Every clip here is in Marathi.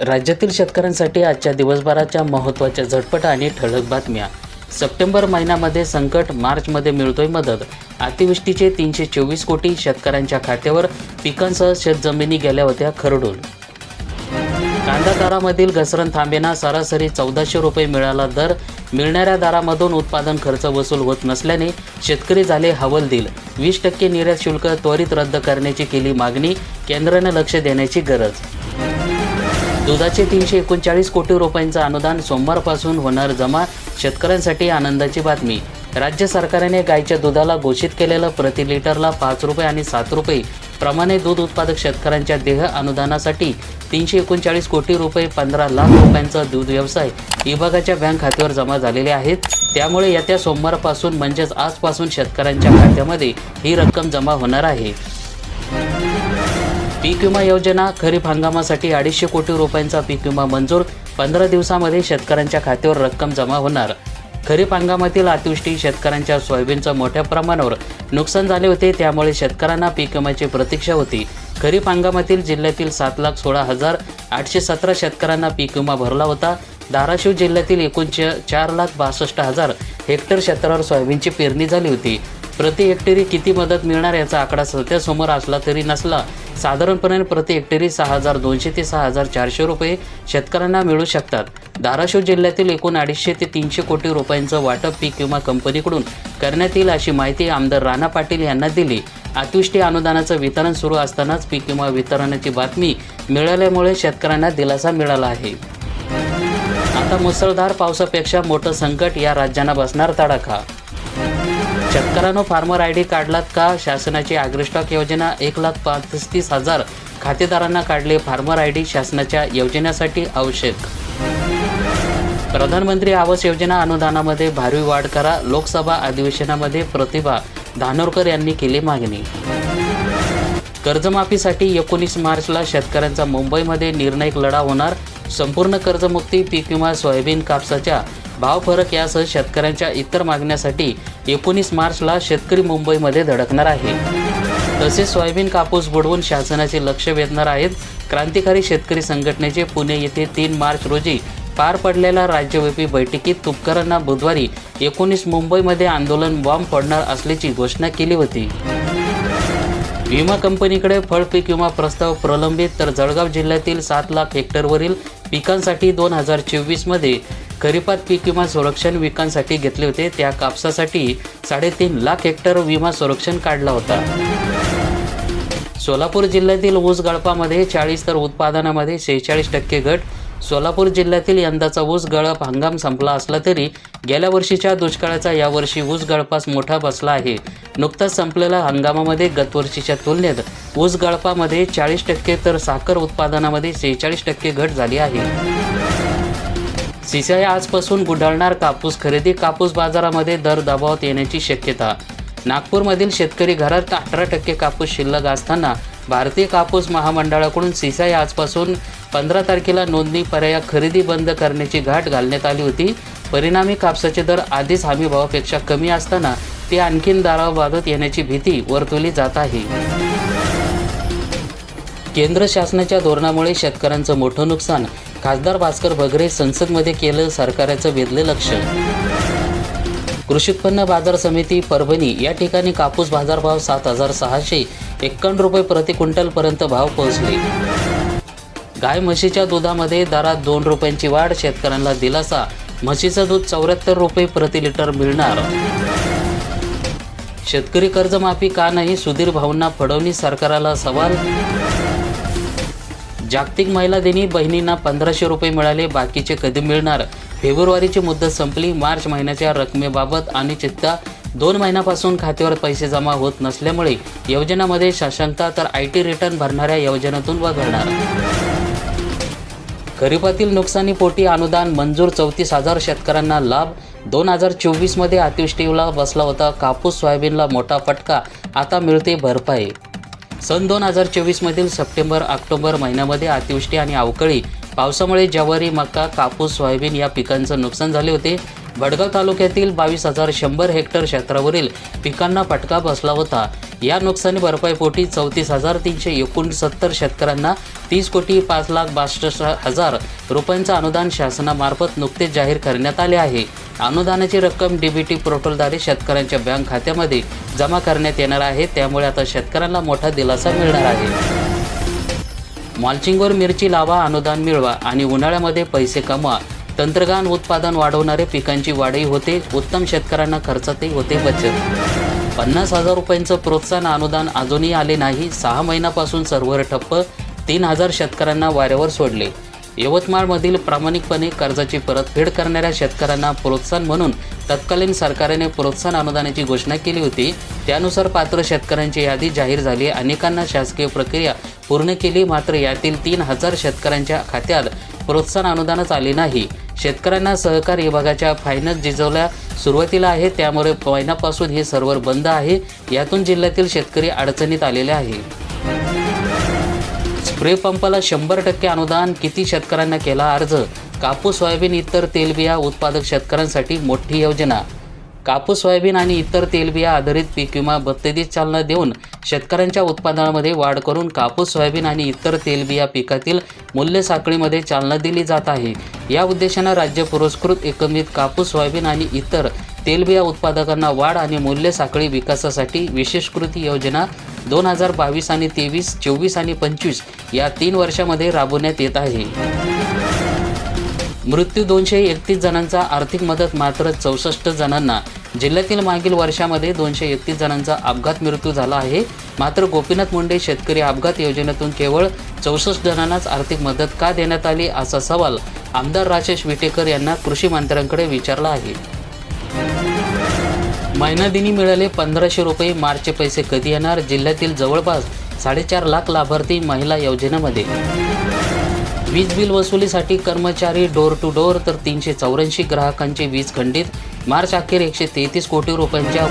राज्यातील शेतकऱ्यांसाठी आजच्या दिवसभराच्या महत्त्वाच्या झटपट आणि ठळक बातम्या. सप्टेंबर महिन्यामध्ये संकट मार्चमध्ये मिळतोय मदत. अतिवृष्टीचे तीनशे चोवीस कोटी शेतकऱ्यांच्या खात्यावर पिकांसह शेतजमिनी गेल्या होत्या खरडून. कांदा दरामधील घसरण थांबेना सरासरी चौदाशे रुपये मिळाला दर. मिळणाऱ्या दरामधून उत्पादन खर्च वसूल होत नसल्याने शेतकरी झाले हवलदिल. वीस टक्के निर्यात शुल्क त्वरित रद्द करण्याची केली मागणी केंद्रानं लक्ष देण्याची गरज. दुधाचे तीनशे एकोणचाळीस कोटी रुपयांचं अनुदान सोमवारपासून होणार जमा शेतकऱ्यांसाठी आनंदाची बातमी. राज्य सरकारने गायच्या दुधाला घोषित केलेलं प्रति लिटरला पाच रुपये आणि सात रुपये. प्रमाणे दूध उत्पादक शेतकऱ्यांच्या देह अनुदानासाठी तीनशे एकोणचाळीस कोटी रुपये पंधरा लाख रुपयांचा दूध व्यवसाय विभागाच्या बँक खात्यावर जमा झालेले आहेत. त्यामुळे येत्या सोमवारपासून म्हणजेच आजपासून शेतकऱ्यांच्या खात्यामध्ये ही रक्कम जमा होणार आहे. पीक विमा योजना खरीप हंगामासाठी अडीचशे कोटी रुपयांचा पीक विमा मंजूर. पंधरा दिवसामध्ये शेतकऱ्यांच्या खात्यावर रक्कम जमा होणार. खरीप हंगामातील अतिवृष्टी शेतकऱ्यांच्या सोयाबीनचं मोठ्या प्रमाणावर नुकसान झाले होते त्यामुळे शेतकऱ्यांना पीक विम्याची प्रतीक्षा होती. खरीप हंगामातील जिल्ह्यातील सात लाख सोळा हजार आठशे सतरा शेतकऱ्यांना पीक विमा भरला होता. धाराशिव जिल्ह्यातील एकूण च- चार लाख बासष्ट हजार हेक्टर क्षेत्रावर सोयाबीनची पेरणी झाली होती. प्रति हेक्टरी किती मदत मिळणार याचा आकडा सध्या समोर असला तरी नसला. साधारणपणे प्रति हेक्टरी सहा हजार दोनशे ते सहा हजार चारशे रुपये शेतकऱ्यांना मिळू शकतात. धाराशिव जिल्ह्यातील एकूण अडीचशे ते तीनशे कोटी रुपयांचं वाटप पीक विमा कंपनीकडून करण्यात येईल अशी माहिती आमदार राणा पाटील यांना दिली. अतिवृष्टी अनुदानाचं वितरण सुरू असतानाच पीक विमा वितरणाची बातमी मिळाल्यामुळे शेतकऱ्यांना दिलासा मिळाला आहे. आता मुसळधार पावसापेक्षा मोठं संकट या राज्यांना बसणार तडाखा. शेतकऱ्यांनो फार्मर आय डी काढलात का? शासनाची ॲग्रिस्टॉक योजना एक लाख पस्तीस हजार खातेदारांना काढले फार्मर आय डी शासनाच्या योजनेसाठी आवश्यक प्रधानमंत्री आवास योजना अनुदानामध्ये भारी वाढ करा. लोकसभा अधिवेशनामध्ये प्रतिभा धानोरकर यांनी केली मागणी. कर्जमाफीसाठी एकोणीस मार्चला शेतकऱ्यांचा मुंबईमध्ये निर्णायक लढा होणार. संपूर्ण कर्जमुक्ती पीक विमा सोयाबीन कापसाच्या भाव फरक यासह शेतकऱ्यांच्या इतर मागण्यासाठी एकोणीस मार्चला शेतकरी मुंबईमध्ये धडकणार आहे. तसेच सोयाबीन कापूस बुडवून शासनाचे लक्ष वेधणार आहेत. क्रांतिकारी शेतकरी संघटनेचे पुणे येथे तीन मार्च रोजी पार पडलेल्या राज्यव्यापी बैठकीत तुपकरांना बुधवारी एकोणीस मुंबईमध्ये आंदोलन बॉम्ब पडणार असल्याची घोषणा केली होती. विमा कंपनीकडे फळपीक विमा प्रस्ताव प्रलंबित तर जळगाव जिल्ह्यातील सात लाख हेक्टरवरील पिकांसाठी दोन हजार चोवीसमध्ये खरीपात पीक विमा संरक्षण विकांसाठी घेतले होते. त्या कापसासाठी साडेतीन लाख हेक्टर विमा संरक्षण काढला होता. सोलापूर जिल्ह्यातील ऊस गळपामध्ये चाळीस तर उत्पादनामध्ये शेहेचाळीस टक्के घट. सोलापूर जिल्ह्यातील यंदाचा ऊस गळप हंगाम संपला असला तरी गेल्या वर्षीच्या दुष्काळाचा यावर्षी ऊस गळपास मोठा बसला आहे. नुकताच संपलेल्या हंगामामध्ये गतवर्षीच्या तुलनेत ऊस गळपामध्ये चाळीस टक्के तर साखर उत्पादनामध्ये शेहेचाळीस टक्के घट झाली आहे. सीसीआय आजपासून गुढाळणार कापूस खरेदी कापूस बाजारामध्ये दर दबावात येण्याची शक्यता. नागपूरमधील शेतकरी घरात अठरा टक्के कापूस शिल्लक असताना भारतीय कापूस महामंडळाकडून सीसीआय आजपासून पंधरा तारखेला नोंदणी पर्याय खरेदी बंद करण्याची घाट घालण्यात आली होती. परिणामी कापसाचे दर आधीच हमी भावापेक्षा कमी असताना ते आणखीन बाधत येण्याची भीती वर्तवली जात आहे. केंद्र शासनाच्या धोरणामुळे शेतकऱ्यांचं मोठं नुकसान खासदार भास्कर भगरे संसदमध्ये केलं सरकारचं वेधले लक्ष. कृषी उत्पन्न बाजार समिती परभणी या ठिकाणी कापूस बाजारभाव सात हजार सहाशे एक्कावन्न रुपये प्रति क्विंटलपर्यंत भाव पोहोचले. गाय म्हशीच्या दुधामध्ये दरात दोन रुपयांची वाढ शेतकऱ्यांना दिलासा म्हशीचं दूध चौऱ्याहत्तर रुपये प्रति लिटर मिळणार. शेतकरी कर्जमाफी का नाही सुधीर भाऊंना फडवणी सरकाराला सवाल? जागतिक महिला दिनी बहिणींना पंधराशे रुपये मिळाले बाकीचे कधी मिळणार? फेब्रुवारीची मुदत संपली. मार्च महिन्याच्या रकमेबाबत आणि चित्ता दोन महिन्यापासून खात्यावर पैसे जमा होत नसल्यामुळे योजनामध्ये साशंकता तर आय टी रिटर्न भरणाऱ्या योजनेतून वगळणार. खरीपातील नुकसानीपोटी अनुदान मंजूर चौतीस हजार शेतकऱ्यांना लाभ. दोन हजार चोवीसमध्ये अतिवृष्टीला बसला होता कापूस सोयाबीनला मोठा फटका. आता मिळते भरपाई. सन दोन हजार चोवीसमधील सप्टेंबर ऑक्टोबर महिन्यामध्ये अतिवृष्टी आणि अवकाळी पावसामुळे ज्वारी मका कापूस सोयाबीन या पिकांचं नुकसान झाले होते. भडगाव तालुक्यातील बावीस हजार शंभर हेक्टर क्षेत्रावरील पिकांना फटका बसला होता. या नुकसानी भरपाईपोटी चौतीस हजार तीनशे एकोणसत्तर शेतकऱ्यांना तीस कोटी पाच लाख बासष्ट हजार रुपयांचं अनुदान शासनामार्फत नुकतेच जाहीर करण्यात आले आहे. अनुदानाची रक्कम डीबीटी पोर्टलद्वारे शेतकऱ्यांच्या बँक खात्यामध्ये जमा करण्यात येणार आहे. त्यामुळे आता शेतकऱ्यांना मोठा दिलासा मिळणार आहे. मॉल्चिंगवर मिरची लावा अनुदान मिळवा आणि उन्हाळ्यामध्ये पैसे कमवा. तंत्रज्ञान उत्पादन वाढवणारे पिकांची वाढही होते. उत्तम शेतकऱ्यांना खर्चातही होते बचत. पन्नास हजार रुपयांचं प्रोत्साहन अनुदान अजूनही आले नाही. सहा महिन्यापासून सर्व्हर ठप्प. तीन हजार शेतकऱ्यांना वाऱ्यावर सोडले. यवतमाळमधील प्रामाणिकपणे कर्जाची परतफेड करणाऱ्या शेतकऱ्यांना प्रोत्साहन म्हणून तत्कालीन सरकारने प्रोत्साहन अनुदानाची घोषणा केली होती. त्यानुसार पात्र शेतकऱ्यांची यादी जाहीर झाली. अनेकांना शासकीय प्रक्रिया पूर्ण केली. मात्र यातील तीन हजार शेतकऱ्यांच्या खात्यात प्रोत्साहन अनुदानच आले नाही. शेतकऱ्यांना सहकार विभागाच्या फायनल जिजवल्या सुरुवातीला आहे. त्यामुळे महिन्यापासून हे सर्व्हर बंद आहे. यातून जिल्ह्यातील शेतकरी अडचणीत आलेले आहे पंपाला शंभर टक्के अनुदान किती शेतकऱ्यांना केला अर्ज? कापूस सोयाबीन इतर तेलबिया उत्पादक शेतकऱ्यांसाठी मोठी योजना. कापूस सोयाबीन आणि इतर तेलबिया आधारित पीक विमा बत्तेदीस चालना देऊन शेतकऱ्यांच्या उत्पादनामध्ये वाढ करून कापूस सोयाबीन आणि इतर तेलबिया पिकातील मूल्य साखळीमध्ये चालना दिली जात आहे. या उद्देशानं राज्य पुरस्कृत एकंदरीत कापूस सोयाबीन आणि इतर तेलबिया उत्पादकांना वाढ आणि मूल्य साखळी विकासासाठी विशेष कृती योजना दोन हजार बावीस आणि तेवीस चोवीस आणि पंचवीस या तीन वर्षामध्ये राबवण्यात येत आहे. मृत्यू दोनशे एकतीस जणांचा आर्थिक मदत मात्र चौसष्ट जणांना. जिल्ह्यातील मागील वर्षामध्ये दोनशे एकतीस जणांचा अपघात मृत्यू झाला आहे. मात्र गोपीनाथ मुंडे शेतकरी अपघात योजनेतून केवळ चौसष्ट जणांनाच आर्थिक मदत का देण्यात आली असा सवाल आमदार राजेश विटेकर यांना कृषी मंत्र्यांकडे विचारला आहे. महिनादिनी मिळाले पंधराशे रुपये. मार्चचे पैसे कधी येणार? जिल्ह्यातील जवळपास साडेचार लाख लाभार्थी महिला योजनेमध्ये. वीज बिल वसुलीसाठी कर्मचारी डोर टू डोर तर तीनशे चौऱ्याऐंशी ग्राहकांचे वीज खंडित. मार्च अखेर एकशे तेहतीस कोटी रुपयांच्या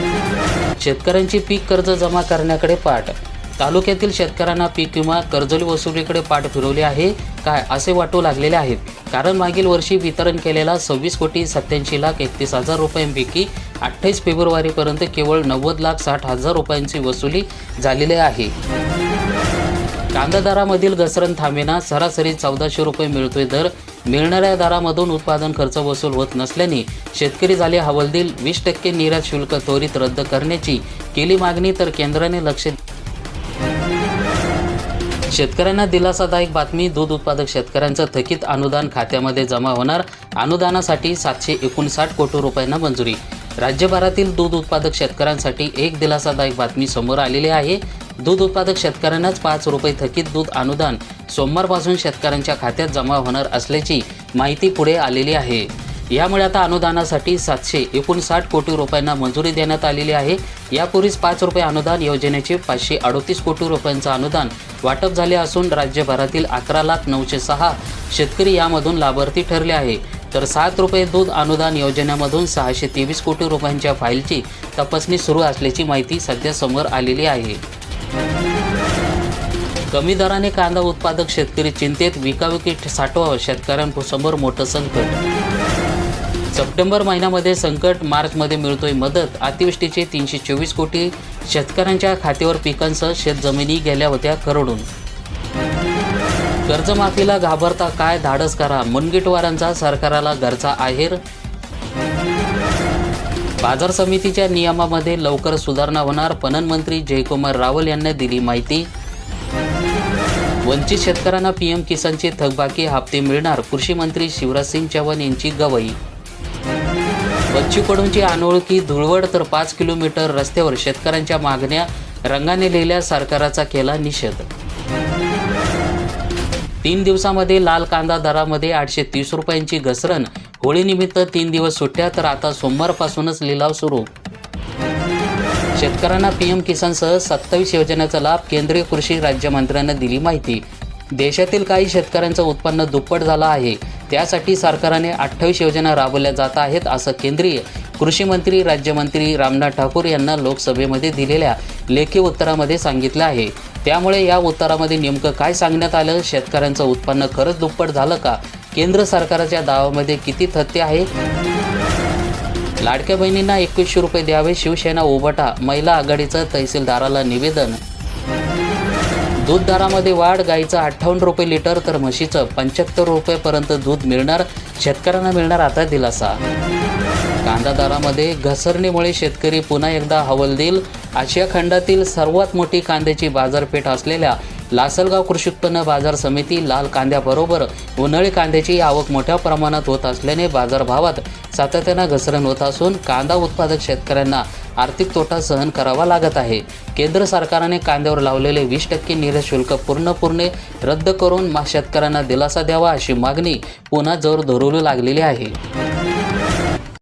शेतकऱ्यांची पीक कर्ज जमा करण्याकडे पाठ. तालुक्यातील शेतकऱ्यांना पीक विमा कर्जली वसुलीकडे पाठ फिरवली आहे. काय असे वाटू लागलेले आहेत? कारण मागील वर्षी वितरण केलेला सव्वीस कोटी सत्याऐंशी लाख एकतीस हजार रुपयांपैकी अठ्ठावीस फेब्रुवारीपर्यंत केवळ नव्वद लाख साठ हजार रुपयांची वसुली झालेली आहे. कांदा दरामधील घसरण थांबेना सरासरी चौदाशे रुपये मिळतोय दर. मिळणाऱ्या दरामधून उत्पादन खर्च वसूल होत नसल्याने शेतकरी झाले हवालदिल. वीस टक्के निर्यात शुल्क त्वरित रद्द करण्याची केली मागणी तर केंद्राने लक्ष शेतकऱ्यांना दिलासादायक बातमी दूध उत्पादक शेतकऱ्यांचं थकीत अनुदान खात्यामध्ये जमा होणार. अनुदानासाठी सातशे एकोणसाठ कोटी रुपयांना मंजुरी. राज्यभरातील दूध उत्पादक शेतकऱ्यांसाठी एक दिलासादायक बातमी समोर आलेली आहे. दूध उत्पादक शेतकऱ्यांनाच पाच रुपये थकीत दूध अनुदान सोमवारपासून शेतकऱ्यांच्या खात्यात जमा होणार असल्याची माहिती पुढे आलेली आहे. यामुळे आता अनुदानासाठी सातशे एकोणसाठ कोटी रुपयांना मंजुरी देण्यात आलेली आहे. यापूर्वीच पाच रुपये अनुदान योजनेचे पाचशे अडोतीस कोटी रुपयांचं अनुदान वाटप झाले असून राज्यभरातील अकरा लाख नऊशे सहा शेतकरी यामधून लाभार्थी ठरले आहे. तर सात रुपये दूध अनुदान योजनेमधून सहाशे तेवीस कोटी रुपयांच्या फाईलची तपासणी सुरू असल्याची माहिती सध्या समोर आलेली आहे. कमी दराने कांदा उत्पादक शेतकरी चिंतेत विकाविकी साठवा शेतकऱ्यांसमोर मोठं संकट सप्टेंबर महिन्यामध्ये संकट मार्चमध्ये मिळतोय मदत. अतिवृष्टीचे तीनशे चोवीस कोटी शेतकऱ्यांच्या खात्यावर पिकांसह शेतजमिनी गेल्या होत्या करोडून. कर्जमाफीला घाबरता काय? धाडस करा. मुनगीटवारांचा सरकाराला घरचा आहेर. बाजार समितीच्या नियमामध्ये लवकर सुधारणा होणार. पणन मंत्री जयकुमार रावल यांनी दिली माहिती. वंचित शेतकऱ्यांना पीएम किसानचे थकबाकी हप्ते मिळणार. कृषी मंत्री शिवराज सिंग चव्हाण यांची गवई बच्चू कडूंची अनोळखी धुळवड तर पाच किलोमीटर रस्त्यावर शेतकऱ्यांच्या मागण्या रंगाने लिहिल्या सरकाराचा केला निषेध. तीन दिवसामध्ये लाल कांदा दरामध्ये आठशे तीस रुपयांची घसरण. होळीनिमित्त तीन दिवस सुट्ट्या तर आता सोमवारपासूनच लिलाव सुरू. शेतकऱ्यांना पीएम किसानसह सत्तावीस योजनेचा लाभ केंद्रीय कृषी राज्यमंत्र्यांना दिली माहिती. देशातील काही शेतकऱ्यांचं उत्पन्न दुप्पट झालं आहे. त्यासाठी सरकारने अठ्ठावीस योजना राबवल्या जात आहेत असं केंद्रीय कृषी मंत्री राज्यमंत्री रामनाथ ठाकूर यांना लोकसभेमध्ये दिलेल्या लेखी उत्तरामध्ये सांगितलं आहे. त्यामुळे या उत्तरामध्ये नेमकं काय सांगण्यात आलं? शेतकऱ्यांचं उत्पन्न खरंच दुप्पट झालं का? केंद्र सरकारच्या दावामध्ये किती तथ्य आहे लाडक्या बहिणींना एकवीसशे रुपये द्यावे शिवसेना उभटा महिला आघाडीचं तहसीलदाराला निवेदन दूध दरामध्ये वाढ गाईचं अठ्ठावन्न रुपये लिटर तर म्हशीचं पंच्याहत्तर रुपयेपर्यंत दूध मिळणार शेतकऱ्यांना मिळणार आता दिलासा. कांदा दरामध्ये घसरणीमुळे शेतकरी पुन्हा एकदा हवलदिल आशिया खंडातील सर्वात मोठी कांद्याची बाजारपेठ असलेल्या लासलगाव कृषी उत्पन्न बाजार समिती लाल कांद्याबरोबर उन्हाळी कांद्याची आवक मोठ्या प्रमाणात होत असल्याने बाजारभावात सातत्यानं घसरण होत असून कांदा उत्पादक शेतकऱ्यांना आर्थिक तोटा सहन करावा लागत आहे. केंद्र सरकारने कांद्यावर लावलेले वीस टक्के निर्यात शुल्क पूर्णपणे रद्द करून शेतकऱ्यांना दिलासा द्यावा अशी मागणी पुन्हा जोर धरू लागलेली आहे.